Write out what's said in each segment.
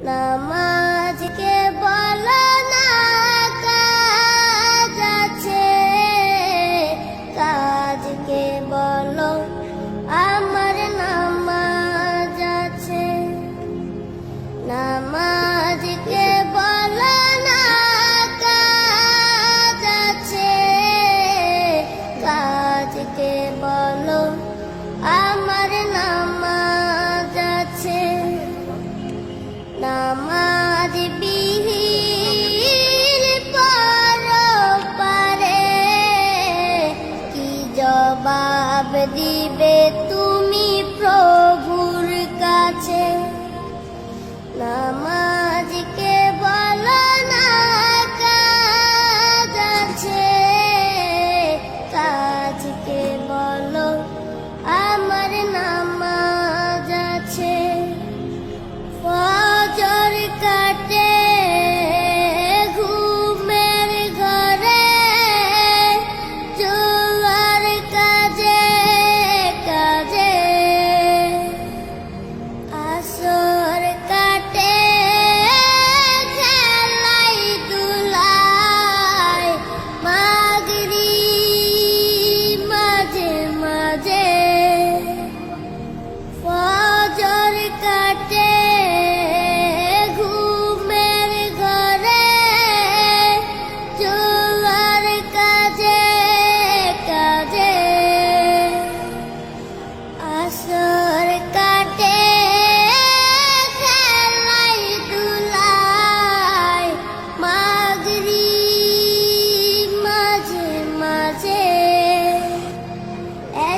namah The.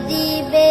দিবে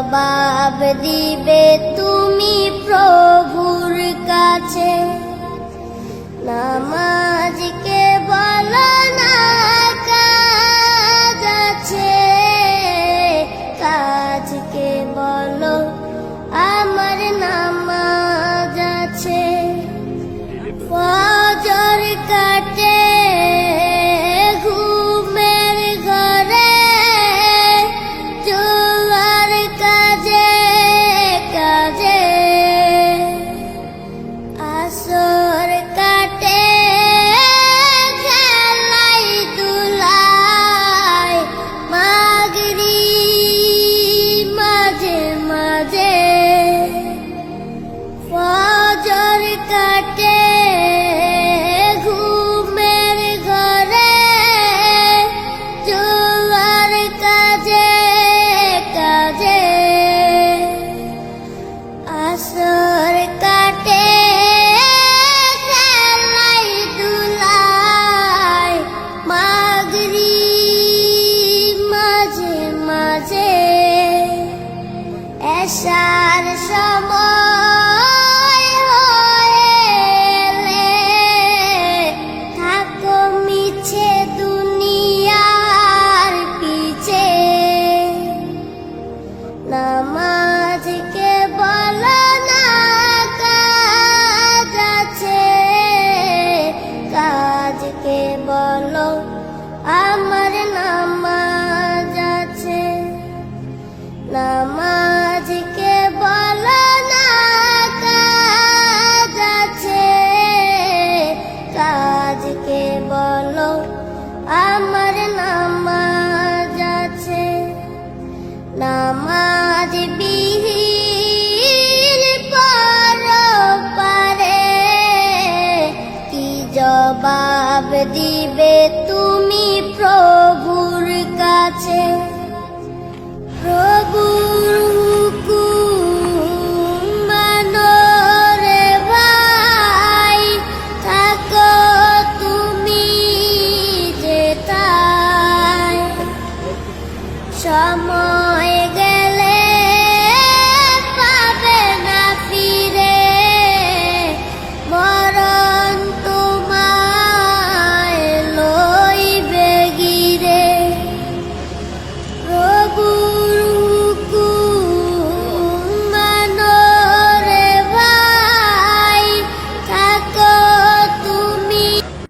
জবাব দিবে তুমি প্রভুর কাছে। নামাজকে বলা না কাজ আছে কাজকে বলা so জবাব দিবে তুমি প্রভুর কাছে প্রভুর Come on. থাকো তুমি